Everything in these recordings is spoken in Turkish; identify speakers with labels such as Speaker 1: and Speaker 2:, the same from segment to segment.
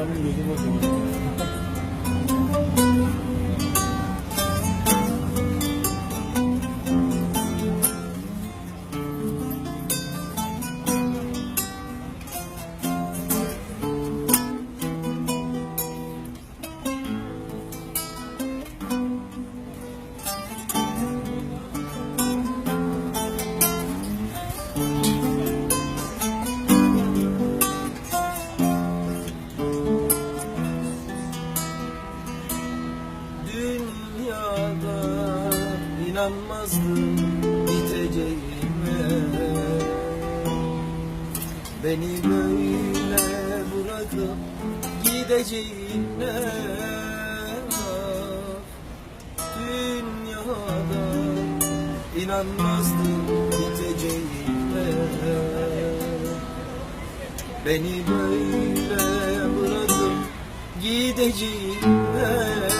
Speaker 1: 남자는
Speaker 2: 얘기가 좋은데. İnanmazdım biteceğime. Beni böyle bırakıp gideceğine Dünyada inanmazdım biteceğine Beni böyle bırakıp gideceğine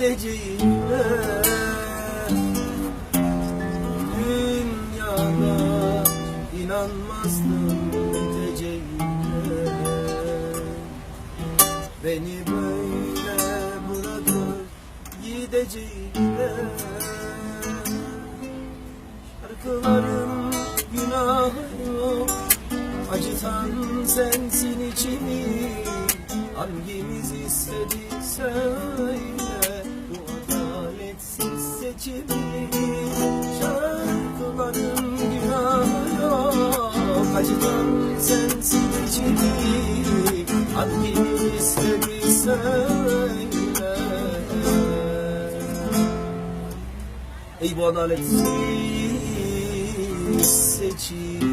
Speaker 2: gideceğime Dünyada inanmazdım biteceğime Beni böyle bırakıp gideceğime Şarkıların günahı yok Acıtan sensin içimi. Hangimiz istedi söyle adaletsiz seçimi Şarkıların günahı yok Acıtan sensin içimi Hangimiz istedi söyle. Ey bu adaletsiz seçim